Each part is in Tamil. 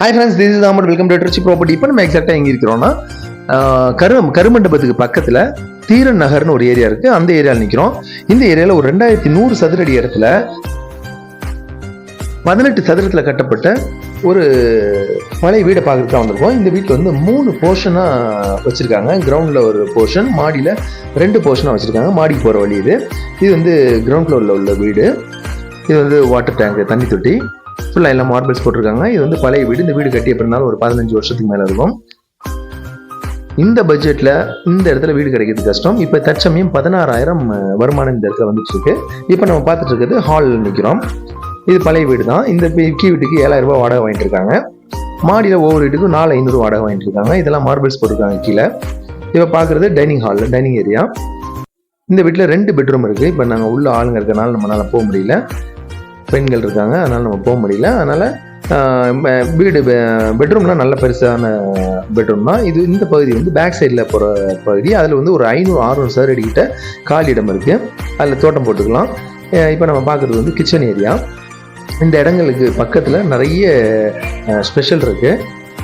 Hi friends this is Ahmed welcome to Trichy property இப்போ நம்ம எக்ஸாக்டாக எங்கே இருக்கிறோம்னா கரு கருமண்டபத்துக்கு பக்கத்தில் தீரன் நகர்னு ஒரு ஏரியா இருக்குது அந்த ஏரியாவில் நிற்கிறோம் இந்த ஏரியாவில் ஒரு ரெண்டாயிரத்தி நூறு சதுரடி இடத்துல பதினெட்டு சதுரத்தில் கட்டப்பட்ட ஒரு பழைய வீடை பார்க்கறதுக்கு வந்திருக்கோம். இந்த வீட்டில் வந்து மூணு போர்ஷனாக வச்சுருக்காங்க. கிரவுண்டில் ஒரு போர்ஷன் மாடியில் ரெண்டு போர்ஷனாக வச்சுருக்காங்க. மாடிக்கு போகிற வழி இது. இது வந்து கிரவுண்ட் ஃப்ளோரில் உள்ள வீடு. இது வந்து வாட்டர் டேங்க் தண்ணி தொட்டி. ஃபுல்லாக எல்லாம் மார்பிள்ஸ் போட்டிருக்காங்க. இது வந்து பழைய வீடு. இந்த வீடு கட்டிய பிறந்தாலும் ஒரு பதினஞ்சு வருஷத்துக்கு மேலே இருக்கும். இந்த பட்ஜெட்டில் இந்த இடத்துல வீடு கிடைக்கிறது கஷ்டம். இப்போ தற்சமயம் பதினாறாயிரம் வருமானம் இந்த இடத்துல வந்துட்டு இருக்கு இப்போ நம்ம பார்த்துட்டு இருக்கிறது ஹால் நிற்கிறோம் இது பழைய வீடு தான். இந்த கீ வீட்டுக்கு ஏழாயிரம் ரூபாய் வாடகை வாங்கிட்டு இருக்காங்க. மாடியில் ஒவ்வொரு வீட்டுக்கும் நாலு ஐநூறு வாடகை வாங்கிட்டு இருக்காங்க. இதெல்லாம் மார்பிள்ஸ் போட்டிருக்காங்க கீழே. இப்போ பார்க்குறது டைனிங் ஹாலில் டைனிங் ஏரியா இந்த வீட்டில் ரெண்டு பெட்ரூம் இருக்குது இப்போ நாங்கள் உள்ள ஆளுங்க இருக்கனால நம்மளால போக முடியல. பெண்கள் இருக்காங்க. அதனால் நம்ம போக முடியல. அதனால் வீடு பெட்ரூம்லாம் நல்ல பெருசான பெட்ரூம் தான். இது இந்த பகுதி வந்து பேக் சைடில் போகிற பகுதி. அதில் வந்து ஒரு ஐநூறு ஆறுநூறு சதுர அடிக்கிட்ட காலி இடம் இருக்குது அதில் தோட்டம் போட்டுக்கலாம். இப்போ நம்ம பார்க்குறது வந்து கிச்சன் ஏரியா இந்த இடங்களுக்கு பக்கத்தில் நிறைய ஸ்பெஷல் இருக்குது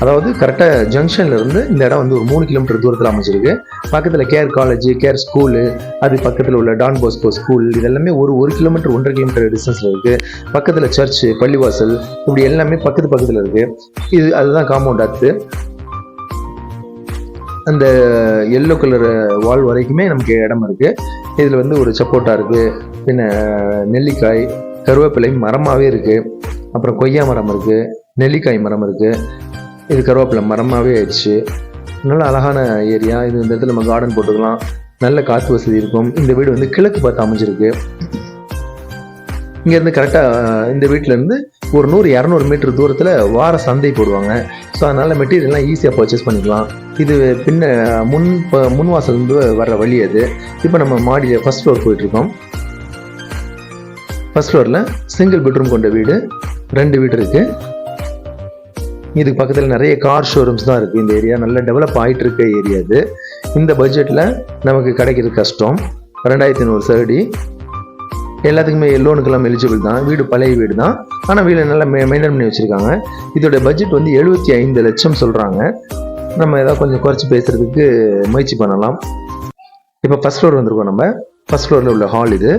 அதாவது கரெக்டாக ஜங்ஷன்லேருந்து இந்த இடம் வந்து ஒரு மூணு கிலோமீட்டர் தூரத்தில் அமைச்சிருக்கு பக்கத்தில் கேர் காலேஜ் கேர் ஸ்கூலு அது பக்கத்தில் உள்ள டான் போஸ்கோ ஸ்கூல் இதெல்லாமே ஒரு ஒரு கிலோமீட்டர் ஒன்றரை கிலோமீட்டர் டிஸ்டன்ஸில் இருக்குது பக்கத்தில் சர்ச்சு பள்ளிவாசல் இப்படி எல்லாமே பக்கத்து பக்கத்தில் இருக்குது இது அதுதான் காம்பவுண்ட் ஆத்து அந்த எல்லோ கலர் வால் வரைக்குமே நமக்கு இடம் இருக்குது இதில் வந்து ஒரு சப்போட்டா இருக்குது பின்ன நெல்லிக்காய் கருவேப்பிலை மரமாகவே இருக்குது அப்புறம் கொய்யா மரம் இருக்குது நெல்லிக்காய் மரம் இருக்குது இது கருவேப்பிலை மரமாகவே ஆயிடுச்சு. நல்ல அழகான ஏரியா. இது இந்த இடத்துல நம்ம கார்டன் போட்டுக்கலாம். நல்ல காற்று வசதி இருக்கும். இந்த வீடு வந்து கிழக்கு பார்த்து அமைஞ்சிருக்கு. இங்கேருந்து கரெக்டாக இந்த வீட்டிலேருந்து ஒரு நூறு இரநூறு மீட்டர் தூரத்தில் வார சந்தை போடுவாங்க. ஸோ அதனால் மெட்டீரியல்லாம் ஈஸியாக பர்ச்சேஸ் பண்ணிக்கலாம். இது பின்ன முன் இப்போ முன் வாசல்லேருந்து வர்ற வழி அது. இப்போ நம்ம மாடியில் ஃபர்ஸ்ட் ஃப்ளோர் போயிட்டுருக்கோம். ஃபஸ்ட் ஃப்ளோரில் சிங்கிள் பெட்ரூம் கொண்ட வீடு. ரெண்டு வீடு இருக்குது இதுக்கு பக்கத்தில் நிறைய கார் ஷோரூம்ஸ் தான் இருக்குது இந்த ஏரியா நல்லா டெவலப் ஆகிட்டு இருக்க ஏரியா இது. இந்த பட்ஜெட்டில் நமக்கு கிடைக்கிறது கஷ்டம். ரெண்டாயிரத்தி நூறு சரடி. எல்லாத்துக்குமே லோனுக்கெல்லாம் எலிஜிபிள் தான். வீடு பழைய வீடு தான். ஆனால் வீடு நல்லா மெ மெயின்டைன் பண்ணி வச்சுருக்காங்க. இதோட பட்ஜெட் வந்து எழுபத்தி ஐந்து லட்சம் சொல்கிறாங்க நம்ம ஏதாவது கொஞ்சம் குறைச்சி பேசுகிறதுக்கு முயற்சி பண்ணலாம். இப்போ ஃபஸ்ட் ஃப்ளோர் வந்திருக்கோம் நம்ம. ஃபஸ்ட் ஃப்ளோரில் உள்ள ஹால் இது.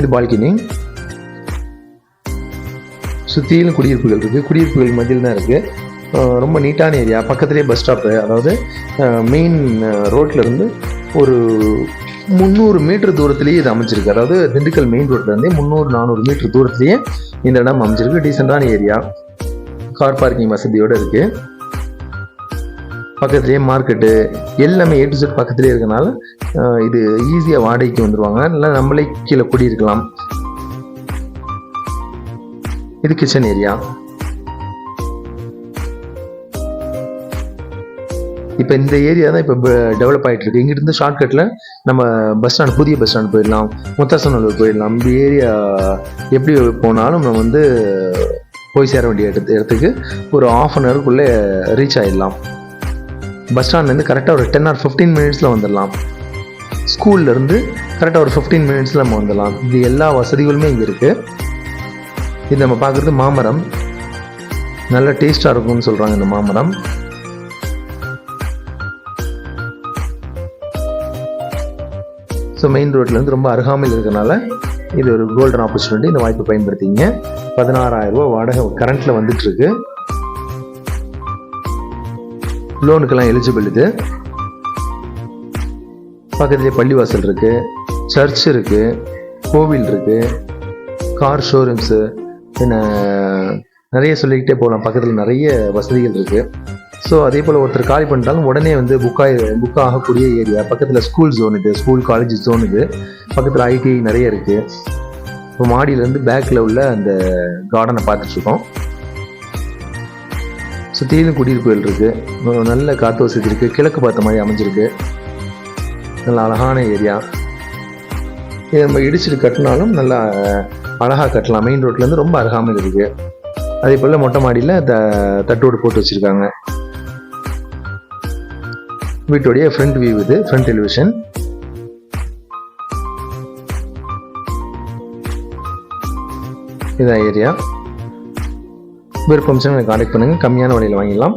இது பால்கினி. சுற்றிலும் குடியிருப்புகள் இருக்குது குடியிருப்புகள் மத்தியில் தான் இருக்குது ரொம்ப நீட்டான ஏரியா. பக்கத்துலேயே பஸ் ஸ்டாப்பு அதாவது மெயின் ரோட்ல இருந்து ஒரு முந்நூறு மீட்டர் தூரத்துலேயே இது அமைச்சிருக்கு அதாவது திண்டுக்கல் மெயின் ரோட்லேருந்தே முந்நூறு நானூறு மீட்டர் தூரத்துலேயே இந்த இடம் அமைஞ்சிருக்கு. டீசெண்டான ஏரியா. கார் பார்க்கிங் வசதியோடு இருக்குது பக்கத்துலேயே மார்க்கெட்டு எல்லாமே ஏ டு செட் பக்கத்துலேயே இருக்கனால இது ஈஸியாக வாடகைக்கு வந்துடுவாங்க இல்லை நம்மளே கீழே குடியிருக்கலாம். இது கிச்சன் ஏரியா இப்போ இந்த ஏரியா தான் இப்போ டெவலப் ஆகிட்டு இருக்கு இங்கிருந்து ஷார்ட்கட்டில் நம்ம பஸ் ஸ்டாண்ட் புதிய பஸ் ஸ்டாண்ட் போயிடலாம். முத்தாசனூர் போயிடலாம். இந்த ஏரியா எப்படி போனாலும் நம்ம வந்து போய் சேர வேண்டிய இடத்து இடத்துக்கு ஒரு ஆஃப் அன் ஹவருக்குள்ளே ரீச் ஆகிடலாம் பஸ் ஸ்டாண்ட்லேருந்து கரெக்டாக ஒரு டென் ஆர் ஃபிஃப்டீன் மினிட்ஸில் வந்துடலாம். ஸ்கூல்லேருந்து கரெக்டாக ஒரு ஃபிஃப்டீன் மினிட்ஸில் நம்ம வந்துடலாம். இது எல்லா வசதிகளுமே இங்கே இருக்குது இது நம்ம பார்க்குறது மாமரம். நல்ல டேஸ்ட்டாக இருக்கும்னு சொல்கிறாங்க இந்த மாமரம். ஸோ மெயின் ரோட்லேருந்து ரொம்ப அருகாமையில் இருக்கனால இது ஒரு கோல்டன் ஆப்பர்ச்சுனிட்டி இந்த வாய்ப்பை பயன்படுத்திங்க. பதினாறாயிரம் ரூபாய் வாடகை கரண்ட்டில் வந்துட்டுருக்கு லோனுக்கெல்லாம் எலிஜிபிள் இது. பக்கத்துலேயே பள்ளிவாசல் இருக்குது சர்ச் இருக்குது கோவில் இருக்குது கார் ஷோரூம்ஸு என்ன நிறைய சொல்லிக்கிட்டே போகலாம் பக்கத்தில் நிறைய வசதிகள் இருக்குது ஸோ அதே போல் ஒருத்தர் காலி பண்ணிட்டாலும் உடனே வந்து புக் ஆகி புக் ஆகக்கூடிய ஏரியா பக்கத்தில் ஸ்கூல் ஜோன் இது ஸ்கூல் காலேஜ் ஜோன் இது. பக்கத்தில் ஐடி நிறைய இருக்குது இப்போ மாடியிலேருந்து பேக்கில் உள்ள அந்த கார்டனை பார்த்துட்ருக்கோம். சுற்றிலும் குடியிருப்புகள் இருக்குது நல்ல காற்று வசதி இருக்குது கிழக்கு பார்த்த மாதிரி அமைஞ்சிருக்கு. நல்ல அழகான ஏரியா. இதை நம்ம இடிச்சிட்டு கட்டினாலும் நல்லா அழகாக கட்டலாம். மெயின் ரோட்லேருந்து ரொம்ப அருகாமல் இருக்குது அதே போல் மொட்டை மாடியில் த தட்டோடு போட்டு வச்சுருக்காங்க. வீட்டுடைய ஃப்ரண்ட் வியூ இது ஃப்ரண்ட் எலிவேஷன் இதான் ஏரியா விருப்பம் எனக்கு கான்டாக்ட் பண்ணுங்கள் கம்மியான வழியில் வாங்கிடலாம்.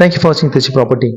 Thank you for watching this property.